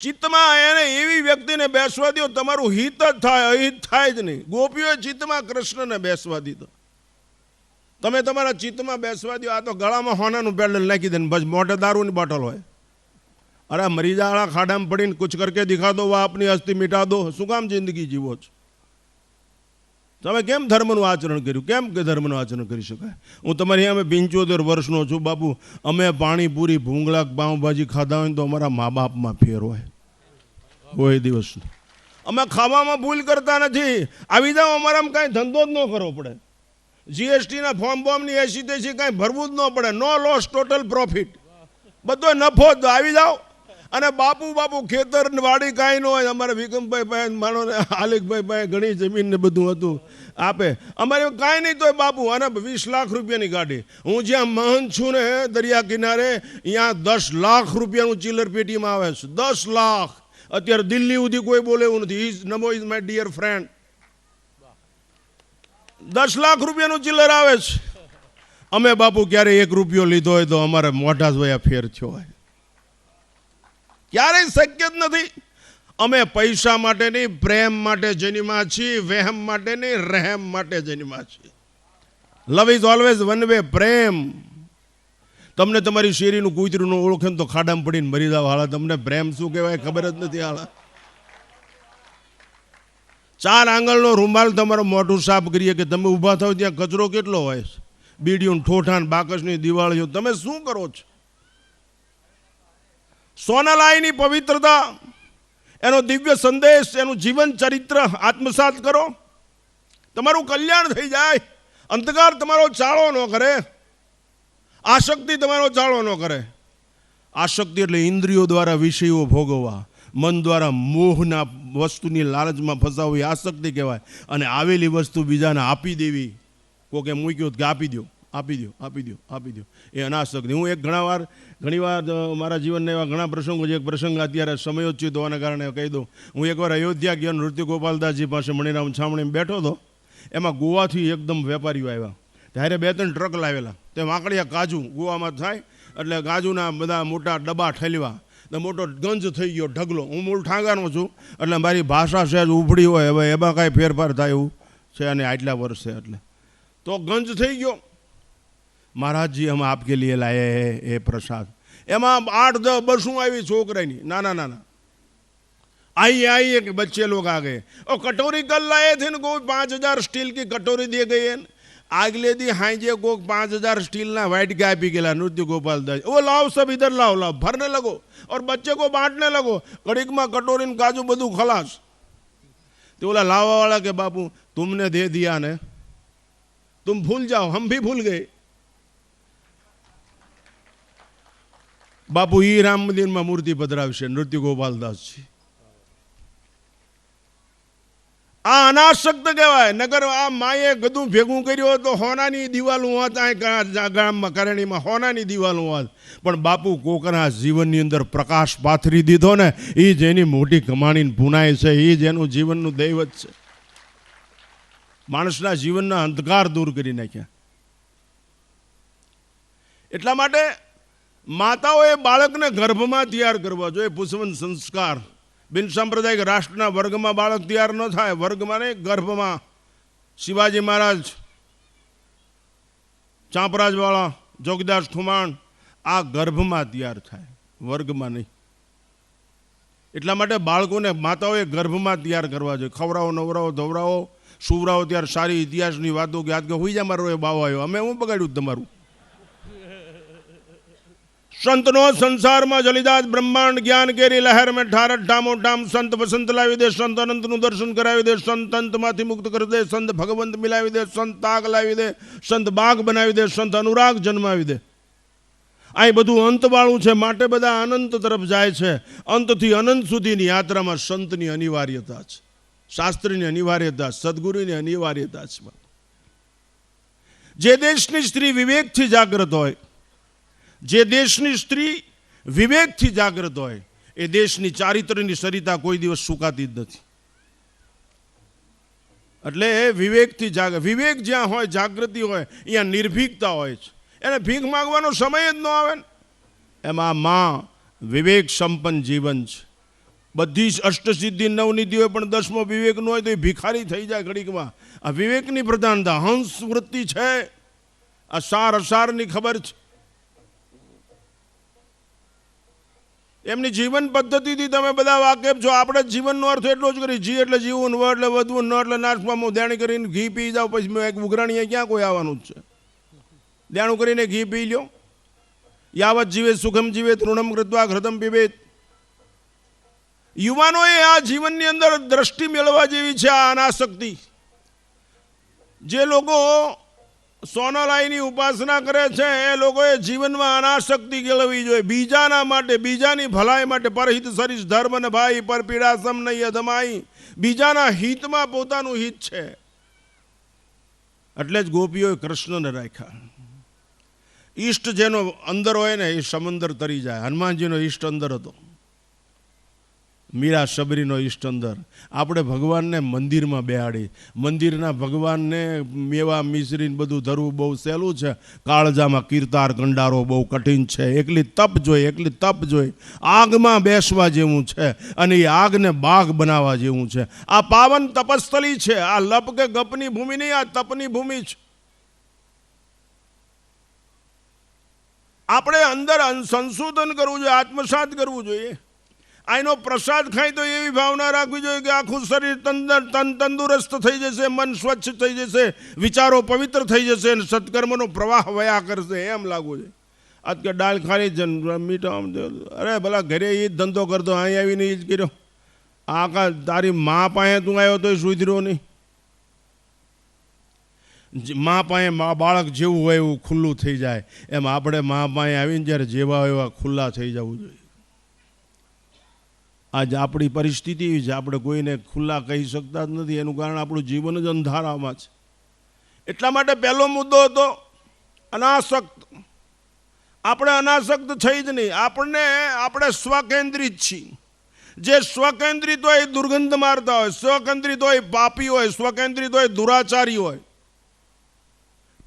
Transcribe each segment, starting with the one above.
ચિત્તમાં એને એવી વ્યક્તિને બેસવા દો તમારું હિત જ થાય, અહિત થાય જ નહીં. ગોપીઓએ ચિત્તમાં કૃષ્ણને બેસવા દીધો. તમે તમારા ચિત્તમાં બેસવા દો આ તો ગળામાં હોનાનું પેડલ નાખી દે બસ મોઢે દારૂની બોટલ હોય. અરે મરીજાળા ખાડામાં પડીને કુછ કરકે દિખા દો વા આપની અસ્થિ મિટા દો શું કામ જિંદગી જીવો છો? તમે કેમ ધર્મનું આચરણ કર્યું? કેમ કે ધર્મનું આચરણ કરી શકાય? હું તમારી અમે પંચોતેર વર્ષનો છું બાપુ. અમે પાણીપુરી ભૂંગળા પાઉંભાજી ખાધા હોય તો અમારા મા બાપમાં ફેર હોય. કોઈ દિવસ અમે ખાવામાં ભૂલ કરતા નથી. આવી જાઓ, અમારામાં કાંઈ ધંધો જ ન કરવો પડે. જીએસટીના ફોર્મ બોર્મની એસી તેસી કાંઈ ભરવું જ ન પડે. નો લોસ ટોટલ પ્રોફિટ બધો નફો જ. આવી જાઓ. અને બાપુ બાપુ, ખેતર વાડી કાંઈ ન હોય. અમારે વિક્રમભાઈ પાસે માનો ને આલિકભાઈ પાસે ઘણી જમીન ને બધું હતું આપે. અમારે કાંઈ નહીં તોય બાપુ, અને વીસ લાખ રૂપિયાની ગાડી. હું જ્યાં મહન છું ને દરિયા કિનારે અહીંયા દસ લાખ રૂપિયાનું ચિલ્લર પેટીમાં આવે છે. દસ લાખ. અત્યારે દિલ્હી સુધી કોઈ બોલે એવું નથી. Is Namo is my dear friend દસ લાખ રૂપિયાનું ચિલ્લર આવે છે. અમે બાપુ ક્યારે એક રૂપિયો લીધો હોય તો અમારે મોઢા જોયા ફેર થયો હોય. ક્યારેય શક્ય જ નથી. અમે પૈસા માટે નહીં, પ્રેમ માટે જન્મા છીએ, વહેમ માટે નહીં, રહેમ માટે જન્મા છીએ. Love is always one way પ્રેમ. તમને તમારી શેરીનું કૂતરું ઓળખે તો ખાડામાં પડીને મરી જાવ હાલા, તમને પ્રેમ શું કહેવાય? ખબર જ નથી, હાલા. ચાર આંગળનો રૂમાલ તમારો મોઢું સાફ કરીએ કે તમે ઊભા થાવ ત્યાં કચરો કેટલો હોય બીડીયું ઠોઠાન, બાકસની દિવાળીઓ, તમે શું કરો છો? સોનાલાયની પવિત્રતા, એનો દિવ્ય સંદેશ, એનું જીવન ચરિત્ર આત્મસાત કરો. તમારું કલ્યાણ થઈ જાય. અંધકાર તમારો ચાળો ન કરે. આશક્તિ તમારો ચાળો ન કરે. આશક્તિ એટલે ઇન્દ્રિયો દ્વારા વિષયો ભોગવવા, મન દ્વારા મોહના વસ્તુની લાલચમાં ફસાવવી આશક્તિ કહેવાય. અને આવેલી વસ્તુ બીજાને આપી દેવી. કોકે મૂક્યો કે આપી દો આપી દો આપી દો આપી દો એ અનાસક્તિ હું એક ઘણા વાર, ઘણી વાર મારા જીવનના એવા ઘણા પ્રસંગો છે. એક પ્રસંગ અત્યારે સમયોચિત હોવાના કારણે કહી દઉં. હું એકવાર અયોધ્યા ગયો નૃત્ય ગોપાલદાસજી પાસે મણિરામ છામણી બેઠો હતો. એમાં ગોવાથી એકદમ વેપારીઓ આવ્યા. ત્યારે બે ત્રણ ટ્રક લાવેલા. તે વાંકડિયા કાજુ ગોવામાં થાય એટલે કાજુના બધા મોટા ડબ્બા ઠેલવા. મોટો ગંજ થઈ ગયો, ઢગલો. હું મૂળ ઠાંગાનો છું. એટલે મારી ભાષા સહેજ ઉભડી હોય. હવે એમાં કાંઈ ફેરફાર થાય એવું છે અને આટલા વર્ષે એટલે. તો ગંજ થઈ ગયો. મહારાજજી અમે આપકે લીએ લાયે હે એ પ્રસાદ એમાં આઠ દસ બસું આવી છોકરાની નાના નાના आई आई एक बच्चे लोग आ गए और कटोरी कल लाए थे इनको पाँच हज़ार स्टील की कटोरी दिए गई है आगले दी हाँ जे को पाँच हज़ार स्टील ना वाइट गाय पी गिला नृत्य गोपाल दास वो लाओ सब इधर लाओ लाओ भरने लगो और बच्चे को बांटने लगो कड़ीक में कटोरी काजू बधू खलास तो बोला लावा वाला के बापू तुमने दे दिया ने तुम भूल जाओ हम भी भूल गए બાપુ એ રામ મંદિરમાં મૂર્તિ પધરાવશે, નૃત્ય ગોપાલદાસજી. આ અનાશક્ત કહેવાય, નગર આ માએ બધું ભેગું કર્યું તો હોનાની દિવાલું હોત, આ ગામમાં, કરણીમાં હોનાની દિવાલું હોત. પણ બાપુ, કોકના જીવનની અંદર પ્રકાશ પાથરી દીધો ને એ જ એની મોટી કમાણીની પુનાય છે એ જ એનું જીવનનું દૈવત છે. માણસના જીવનના અંધકાર દૂર કરી નાખ્યા. એટલા માટે માતાઓએ બાળકને ગર્ભમાં તૈયાર કરવા જોઈએ. પુષ્પન સંસ્કાર. બિન સાંપ્રદાયિક રાષ્ટ્રના વર્ગમાં બાળક તૈયાર ન થાય વર્ગમાં નહીં ગર્ભમાં. શિવાજી મહારાજ, ચાંપરાજવાળા, જોગદાસ ખુમાણ, આ ગર્ભમાં તૈયાર થાય, વર્ગમાં નહીં. એટલા માટે બાળકોને માતાઓએ ગર્ભમાં તૈયાર કરવા જોઈએ. ખવડાવો નવરાઓ ધવરાઓ સુવરાવો ત્યારે સારી ઇતિહાસની વાતો કે આજ હોઈ જા મારો એ બાવ આવ્યો અમે હું બગાડ્યું તમારું? સંતનો સંસારમાં જલિદાસ બ્રહ્માંડ જ્ઞાન કેરી લહેર મેં ઠાર ઠામો ઠામ, સંત વસંત લાવી દે, સંત અનંતનું દર્શન કરાવી દે, સંત અંતમાંથી મુક્ત કરી દે, સંત ભગવંત મિલાવી દે, સંત તાગ લાવી દે, સંત બાગ બનાવી દે, સંત અનુરાગ જન્માવી દે. અહીં બધું અંતવાળું છે, માટે બધા અનંત તરફ જાય છે. અંતથી અનંત સુધીની યાત્રામાં સંતની અનિવાર્યતા છે, શાસ્ત્રીની અનિવાર્યતા, સદગુરુની અનિવાર્યતા છે. જે દેશની સ્ત્રી વિવેકથી જાગૃત હોય જે દેશની સ્ત્રી વિવેકથી જાગૃત હોય, એ દેશની ચારિત્ર્યની સરિતા કોઈ દિવસ સુકાતી જ નથી. એટલે વિવેકથી જાગ, વિવેક જ્યાં હોય, જાગૃતિ હોય, અહીંયા નિર્ભીકતા હોય છે. એને ભીખ માગવાનો સમય જ ન આવે ને. એમાં માં વિવેક સંપન્ન જીવન છે. બધી જ અષ્ટસિદ્ધિ નવનિધિ હોય પણ દસમો વિવેક ન હોય તો એ ભિખારી થઈ જાય ઘડીકમાં. આ વિવેકની પ્રધાનતા, હંસ વૃત્તિ છે. આ સાર અસારની ખબર છે. એમની જીવન પદ્ધતિથી તમે બધા વાકેફ છો. આપણે જીવનનો અર્થ એટલો જ કરી જી એટલે જીવવું ન એટલે વધવું ન એટલે નાશ પામવું દેણી કરીને ઘી પી જાઓ પછી એક ઉઘરાણીએ ક્યાં કોઈ આવવાનું જ છે. દેણું કરીને ઘી પી લ્યો. યાવત જીવે, સુખમ જીવે, તૃણમ કૃત્વા ઘૃતમ પીવેત યુવાનોએ આ જીવનની અંદર દ્રષ્ટિ મેળવવા જેવી છે આ અનાશક્તિ જે લોકો સોનલાઈની ઉપાસના કરે છે, એ લોકોએ જીવનમાં અનાશક્તિ કેળવવી જોઈએ. બીજાના માટે, બીજાની ભલાઈ માટે પરહિત સરીશ ધર્મ ને ભાઈ, પર પીડાસમ નહીં અધમાઈ. બીજાના હિતમાં પોતાનું હિત છે. એટલે જ ગોપીઓએ કૃષ્ણને રાખ્યા. ઈષ્ટ જેનો અંદર હોય ને, એ સમંદર તરી જાય. હનુમાનજીનો ઈષ્ટ અંદર હતો. મીરા શબરીનો ઈષ્ટ અંદર આપણે ભગવાનને મંદિરમાં બેહાડી. મંદિરના ભગવાનને મેવા, મિશ્રીને બધું ધરવું બહુ સહેલું છે. કાળજામાં કીર્તાર કંડારો બહુ કઠિન છે. એકલી તપ જોઈ, એકલી તપ જોઈ. આગમાં બેસવા જેવું છે અને એ આગને બાગ બનાવવા જેવું છે. આ પાવન તપસ્થલી છે. આ લપ કે ગપની ભૂમિ નહીં, આ તપની ભૂમિ છે. આપણે અંદર સંશોધન કરવું જોઈએ, આત્મસાત કરવું જોઈએ. આનો પ્રસાદ ખાય તો એવી ભાવના રાખવી જોઈએ કે આખું શરીર તંદર તન તંદુરસ્ત થઈ જશે, મન સ્વચ્છ થઈ જશે, વિચારો પવિત્ર થઈ જશે અને સત્કર્મનો પ્રવાહ વયા કરશે. એમ લાગવું છે આજ કે દાળ ખાલી જ મીઠો આમ અરે ભલા ઘરે એ જ ધંધો કરતો, અહીં આવીને એ જ કર્યો. આ કા તારી મા પાસે તું આવ્યો તો સુધર્યો નહીં. મા પાસે મા બાળક જેવું હોય એવું ખુલ્લું થઈ જાય. એમ આપણે મા પાસે આવીને જ્યારે જેવા એવા ખુલ્લા થઈ જવું જોઈએ. આજ આપણી પરિસ્થિતિ એવી છે, આપણે કોઈને ખુલ્લા કહી શકતા જ નથી. એનું કારણ આપણું જીવન જ અંધારામાં છે. એટલા માટે પહેલો મુદ્દો હતો, અનાસક્ત. આપણે અનાસક્ત થઈ જ નહીં. આપણને, આપણે સ્વકેન્દ્રિત છીએ. જે સ્વકેન્દ્રિત હોય એ દુર્ગંધ મારતા હોય, સ્વકેન્દ્રિત હોય પાપી હોય, સ્વકેન્દ્રિત હોય દુરાચારી હોય.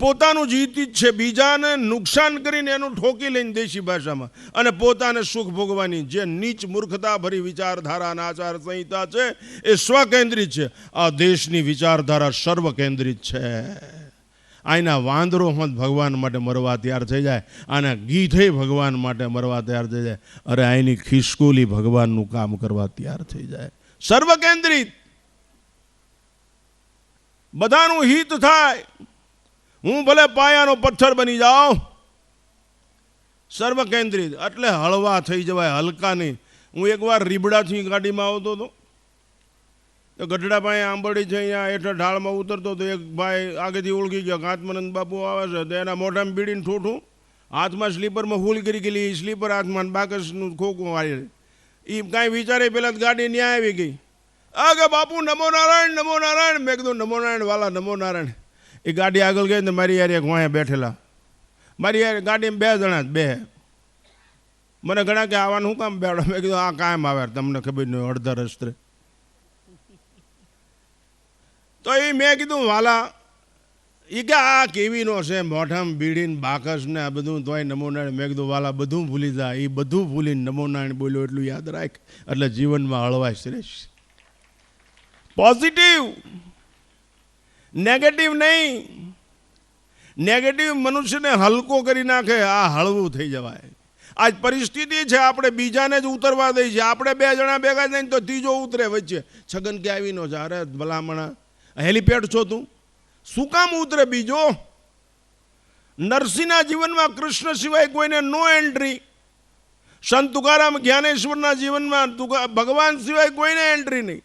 પોતાનું જ છે. બીજાને નુકસાન કરીને એનું ઠોકી લઈને દેશી ભાષામાં. અને પોતાને સુખ ભોગવાની જે નીચ મૂર્ખતા ભરી વિચારધારા અને આચાર સંહિતા છે, એ સ્વકેન્દ્રિત છે. આ દેશની વિચારધારા સર્વકેન્દ્રિત છે. આના વાંદરો મત ભગવાન માટે મરવા તૈયાર થઈ જાય, આના ગીધે ભગવાન માટે મરવા તૈયાર થઈ જાય. અરે આની ખિસકોલી ભગવાનનું કામ કરવા તૈયાર થઈ જાય. સર્વકેન્દ્રિત. બધાનું હિત થાય. હું ભલે પાયાનો પથ્થર બની જાઉં, સર્વકેન્દ્રિત, એટલે હળવા થઈ જવાય, હલકા નહીં. હું એકવાર રીબડાથી ગાડીમાં આવતો હતો. તો ગઢડા પાસે આંબળી છે, અહીંયા હેઠળ ઢાળમાં ઉતરતો તો એક ભાઈ આગેથી ઓળખી ગયો આત્માનંદ બાપુ આવે છે. તો એના મોઢામાં બીડીને ઠૂઠું, હાથમાં સ્લીપરમાં ફૂલ કરી ગયેલી સ્લીપર હાથમાં બાકસનું ખોખું વાળી એ કાંઈ વિચારે પહેલાં ગાડી ન્યાય આવી ગઈ. આ કે બાપુ નમો નારાયણ નમો નારાયણ મેં કીધું નમો નારાયણ વાલા નમો નારાયણ એ ગાડી આગળ ગઈ ને મારી યાર એક વાંહે બેઠેલા. મારી યાર ગાડીમાં બે જણા જ, બે. મને ઘણા કે આવવાનું શું કામ બેડો? મેં કીધું, આ કાયમ આવે તમને ખબર નહીં અડધા રસ્તે. તો એ મેં કીધું, વાલા એ કે આ કેવીનો છે, મોઢામાં બીડીને બાકસ ને આ બધું, તોય નમો મેં કીધું, વાલા, બધું ભૂલી જા એ બધું ભૂલીને નમો નારાયણ બોલ્યો એટલું યાદ રાખ, એટલે જીવનમાં હળવાશ રહેશ. પોઝિટિવ નેગેટિવ નહીં. નેગેટિવ મનુષ્યને હલકો કરી નાખે, આ હળવું થઈ જવાય. આજ પરિસ્થિતિ છે, આપણે બીજાને જ ઉતરવા દઈ છે આપણે બે જણા ભેગા થઈને તો ત્રીજો ઉતરે વચ્ચે. છગન કે આવી નો છે અરે ભલામણા. હેલિપેડ છો તું? શું કામ ઉતરે બીજો? નરસિંહના જીવનમાં કૃષ્ણ સિવાય કોઈને નો એન્ટ્રી સંત તુકારામ જ્ઞાનેશ્વરના જીવનમાં ભગવાન સિવાય કોઈને એન્ટ્રી નહીં.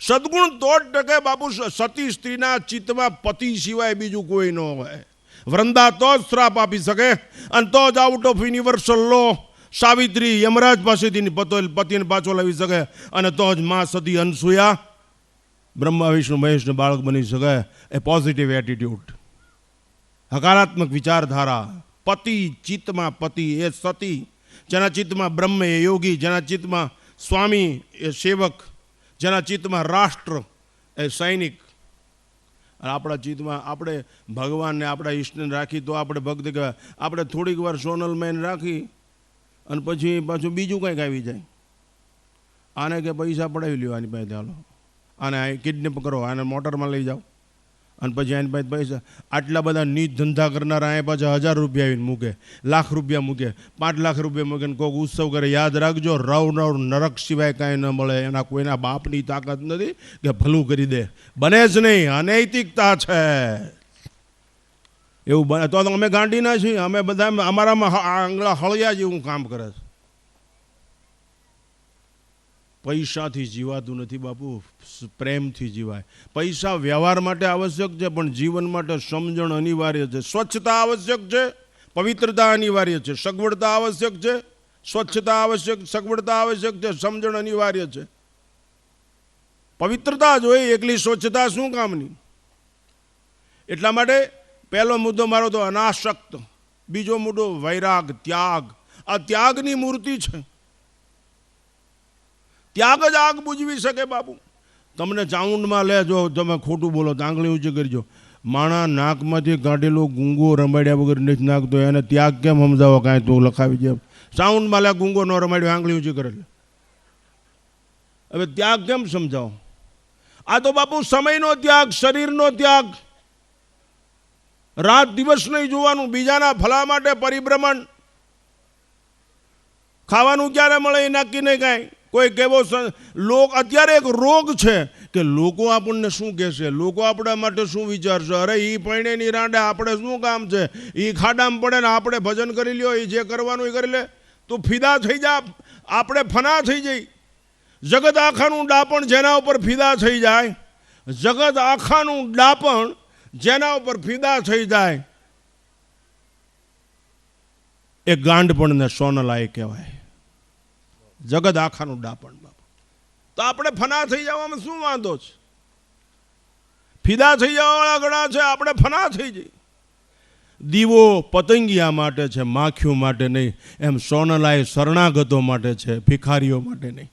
સદગુણ જ ટકે બાપુ સતી સ્ત્રીના ચિત્તમાં પતિ સિવાય બીજું કોઈ ન હોય. વૃંદા તો જ શ્રાપ આપી શકે અને તો જ out of universal law Savitri Yamraj પાસેથી પતો પતિને પાછો લાવી શકે અને તો જ મા સતી અનસુયા બ્રહ્મા, વિષ્ણુ મહેશને બાળક બની શકે એ પોઝિટિવ એટીટ્યુડ હકારાત્મક વિચારધારા, પતિ ચિત્તમાં પતિ, એ સતી, જેના ચિત્તમાં બ્રહ્મ એ યોગી, જેના ચિત્તમાં સ્વામી એ સેવક જેના ચિત્તમાં રાષ્ટ્ર એ સૈનિક. અને આપણા ચિત્તમાં આપણે ભગવાનને આપણા ઈષ્ટને રાખી તો આપણે ભક્તિ કહેવાય. આપણે થોડીક વાર સોનલમાં મેન રાખી અને પછી પાછું બીજું કંઈક આવી જાય. આને કે પૈસા પડાવી લ્યો આની પાસે ચાલો આને કિડનેપ કરો, આને મોટરમાં લઈ જાઓ. અને પછી આની પાસે પૈસા. આટલા બધા નીચ ધંધા કરનારા એ પાછા હજાર રૂપિયા આવીને મૂકે, લાખ રૂપિયા મૂકે, પાંચ લાખ રૂપિયા મૂકે કોઈક ઉત્સવ કરે. યાદ રાખજો, રવ રવ નરક સિવાય કાંઈ ન મળે. એના કોઈના બાપની તાકાત નથી કે ભલું કરી દે. બને જ નહીં, અનૈતિકતા છે. એવું બને. તો અમે ગાંડીના છીએ. અમે બધા અમારામાં આંગળા હળિયા જેવું કામ કરે છે. પૈસાથી જીવાતું નથી બાપુ. પ્રેમથી જીવાય. પૈસા વ્યવહાર માટે આવશ્યક છે, પણ જીવન માટે સમજણ અનિવાર્ય છે. સ્વચ્છતા આવશ્યક છે, પવિત્રતા અનિવાર્ય છે. સગવડતા આવશ્યક છે, સ્વચ્છતા આવશ્યક, સગવડતા આવશ્યક છે, સમજણ અનિવાર્ય છે. પવિત્રતા જોઈએ એકલી સ્વચ્છતા શું કામની? એટલા માટે પહેલો મુદ્દો મારો તો અનાશક્ત બીજો મુદ્દો વૈરાગ, ત્યાગ. આ ત્યાગની મૂર્તિ છે. ત્યાગ જ આગ બુજવી શકે બાપુ. તમને ચાઉન્ડમાં લેજો, તમે ખોટું બોલો તો આંગળી ઊંચી કરજો. માણા નાકમાંથી કાઢેલો ગુંગો રમાડ્યા વગર નથી નાખતો, એને ત્યાગ કેમ સમજાવો? કાંઈ તું લખાવી જેમ સાઉન્ડમાં લે, ગુંગો ન રમાડ્યો, આંગળી ઊંચી કરે હવે ત્યાગ કેમ સમજાવો? આ તો બાપુ સમયનો ત્યાગ, શરીરનો ત્યાગ. રાત દિવસ નહીં જોવાનું, બીજાના ભલા માટે પરિભ્રમણ. ખાવાનું ક્યારે મળે એ નક્કી નહીં કાંઈ. કોઈ કેવો લોક, અત્યારે એક રોગ છે કે લોકો આપણને શું કહેશે? લોકો આપણા માટે શું વિચારશે? અરે એ પૈણે ની રાંડે આપણે શું કામ છે? એ ખાડામાં પડે ને આપણે ભજન કરી લ્યો એ જે કરવાનું એ કરી લે. તું ફિદા થઈ જા, આપણે ફના થઈ જઈ. જગત આખાનું ડાપણ જેના ઉપર ફિદા થઈ જાય, જગત આખાનું ડાપણ જેના ઉપર ફિદા થઈ જાય. એ ગાંડપણને સોનલાય કહેવાય. જગત આખાનું ડાપણ, બાપુ. તો આપણે ફના થઈ જવામાં શું વાંધો છે? ફિદા થઈ જવાવાળા ઘણા છે, આપણે ફના થઈ જઈએ. દીવો પતંગિયા માટે છે, માખીઓ માટે નહીં, એમ સોનલાય શરણાગતો માટે છે, ભિખારીઓ માટે નહીં.